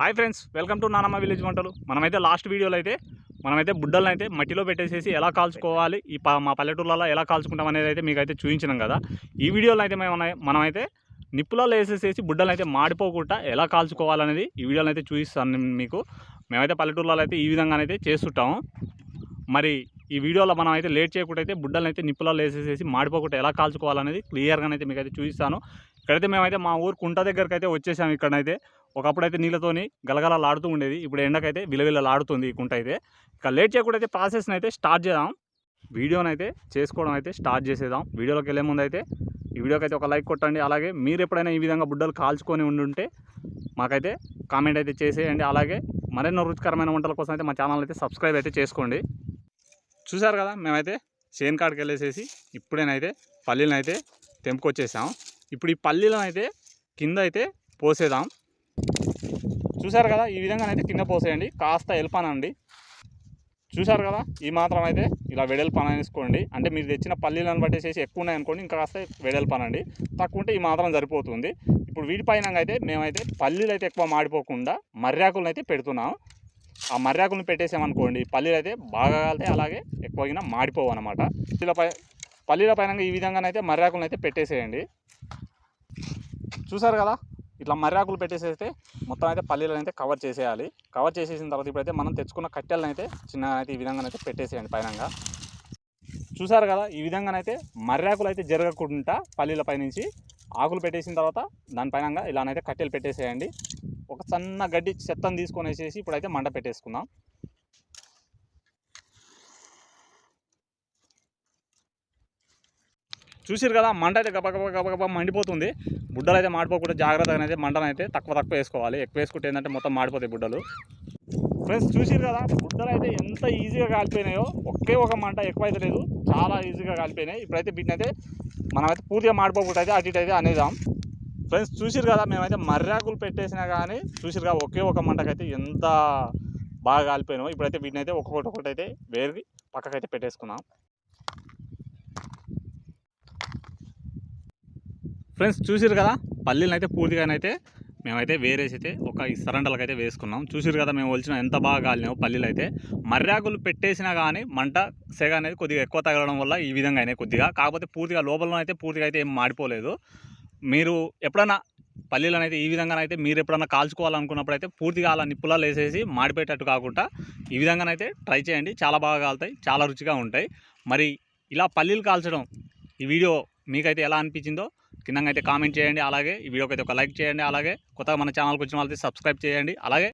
Hi friends welcome to నానమ్మ village వంటలు. మనమైతే లాస్ట్ వీడియోలో అయితే మనమైతే బుడ్డలను అయితే మట్టిలో పెట్టేసేసి ఎలా కాల్చుకోవాలి ఈ మా పల్లెటూర్లలో ఎలా కాల్చుకుంటాం అనేది అయితే మీకు అయితే చూపించినాం కదా. ఈ వీడియోలో అయితే మేము మనమైతే నిప్పులలో వేసేసేసి బుడ్డలను అయితే మాడిపోకుండా ఎలా కాల్చుకోవాలనేది ఈ వీడియోలో అయితే చూపిస్తాను మీకు. మేమైతే పల్లెటూర్లలో అయితే ఈ విధంగానైతే చేస్తుంటాము. మరి ఈ వీడియోలో మనం అయితే లేట్ చేయకుండా అయితే బుడ్డలను అయితే నిప్పులలో వేసేసేసి మాడిపోకుండా ఎలా కాల్చుకోవాలనేది క్లియర్గా అయితే మీకు అయితే చూపిస్తాను. ఇక్కడైతే మేమైతే మా ఊరు కుంట దగ్గరికి అయితే వచ్చేసాము ఇక్కడైతే ఒకప్పుడు అయితే నీళ్ళతోని గలగలలాడుతూ ఉండేది ఇప్పుడు ఎండకైతే విలవిలలాడుతుంది ఈ కుంట అయితే. ఇక లేట్ చేయకుండా అయితే ప్రాసెస్ని అయితే స్టార్ట్ చేద్దాం. వీడియోని అయితే చేసుకోవడం అయితే స్టార్ట్ చేసేద్దాం. వీడియోలోకి వెళ్ళే ముందు అయితే ఈ వీడియోకి అయితే ఒక లైక్ కొట్టండి. అలాగే మీరు ఎప్పుడైనా ఈ విధంగా బుడ్డలు కాల్చుకొని ఉండుంటే మాకైతే కామెంట్ అయితే చేసేయండి. అలాగే మరెన్నో రుచికరమైన వంటల కోసం అయితే మా ఛానల్ అయితే సబ్స్క్రైబ్ అయితే చేసుకోండి. చూసారు కదా మేమైతే చేను కాడికి వెళ్ళేసేసి ఇప్పుడేనైతే పల్లీలను అయితే తెంపుకొచ్చేసాం. ఇప్పుడు ఈ పల్లీలను అయితే కింద అయితే పోసేదాం చూసారు కదా ఈ విధంగానైతే కింద పోసేయండి. కాస్త ఎల్పానండి చూసారు కదా ఈ మాత్రం అయితే ఇలా వెడల్పాన అనేసుకోండి అంటే మీరు తెచ్చిన పల్లీలను పట్టేసేసి ఎక్కువ ఉన్నాయి అనుకోండి ఇంకా కాస్త వెడల్పానండి తక్కువ ఉంటే ఈ మాత్రం సరిపోతుంది. ఇప్పుడు వీటిపైన అయితే మేమైతే పల్లీలు అయితే ఎక్కువ మాడిపోకుండా మర్యాకులను అయితే పెడుతున్నాం. ఆ మర్యాకులను పెట్టేసామనుకోండి పల్లీలు అయితే బాగా కాలితే అలాగే ఎక్కువగా మాడిపోవు అనమాట పల్లీలపై పల్లీల పైన ఈ విధంగానైతే మర్యాకులను అయితే పెట్టేసేయండి. చూసారు కదా ఇట్లా మర్యాకులు పెట్టేసేస్తే మొత్తం అయితే పల్లీలను అయితే కవర్ చేసేయాలి. కవర్ చేసేసిన తర్వాత ఇప్పుడైతే మనం తెచ్చుకున్న కట్టెలను అయితే చిన్నగా ఈ విధంగానైతే పెట్టేసేయండి పైనంగా. చూసారు కదా ఈ విధంగానైతే మర్యాకులు అయితే జరగకుండా పల్లీల పైనుంచి ఆకులు పెట్టేసిన తర్వాత దానిపైన ఇలానైతే కట్టెలు పెట్టేసేయండి. ఒక సన్న గడ్డి చెత్తను తీసుకొని వేసేసి ఇప్పుడైతే మంట పెట్టేసుకుందాం. చూసిరు కదా మంట అయితే గబగబ గబగబ మండిపోతుంది. బుడ్డలు అయితే మాడిపోకుండా జాగ్రత్తగా అయితే మంటనైతే తక్కువ తక్కువ వేసుకోవాలి. ఎక్కువ వేసుకుంటే ఏంటంటే మొత్తం మాడిపోతాయి బుడ్డలు. ఫ్రెండ్స్ చూసిరు కదా బుడ్డలు అయితే ఎంత ఈజీగా కాలిపోయినాయో ఒకే ఒక మంట ఎక్కువ అయితే లేదు. చాలా ఈజీగా కాలిపోయినాయి. ఇప్పుడైతే వీటిని అయితే మనమైతే పూర్తిగా మాడిపోకుండా అయితే అటు ఇటు అయితే అనేదాం ఫ్రెండ్స్ చూసిరు కదా మేమైతే మర్రాకులు పెట్టేసినా కానీ చూసిరు కదా ఒకే ఒక మంటకైతే ఎంత బాగా కాలిపోయినాయో ఇప్పుడైతే వీటిని అయితే ఒక్కొక్కటి ఒకటి అయితే వేరు పక్కకైతే పెట్టేసుకున్నాం ఫ్రెండ్స్ చూసారు కదా? పల్లీలను అయితే పూర్తిగానైతే మేమైతే వేరేసి అయితే ఒక ఇస్తరండలకు అయితే వేసుకున్నాం. చూసారు కదా మేము వచ్చిన ఎంత బాగా కాలినాయో పల్లీలు అయితే మర్యాకులు పెట్టేసినా కానీ మంట సెగ అనేది కొద్దిగా ఎక్కువ తగలడం వల్ల ఈ విధంగా అయినాయి కొద్దిగా. కాకపోతే పూర్తిగా లోపలనైతే అయితే పూర్తిగా అయితే ఏం మాడిపోలేదు. మీరు ఎప్పుడైనా పల్లీలను అయితే ఈ విధంగానైతే మీరు ఎప్పుడైనా కాల్చుకోవాలనుకున్నప్పుడు అయితే పూర్తిగా అలా నిప్పులలో వేసేసి మాడిపోయేటట్టు కాకుండా ఈ విధంగానైతే ట్రై చేయండి. చాలా బాగా కాలుతాయి చాలా రుచిగా ఉంటాయి. మరి ఇలా పల్లీలు కాల్చడం ఈ వీడియో మీకైతే ఎలా అనిపించిందో కింద అయితే కామెంట్ చేయండి. అలాగే ఈ వీడియోకి అయితే ఒక లైక్ చేయండి. అలాగే కొత్తగా మన ఛానల్కి వచ్చిన వాళ్ళకి సబ్స్క్రైబ్ చేయండి. అలాగే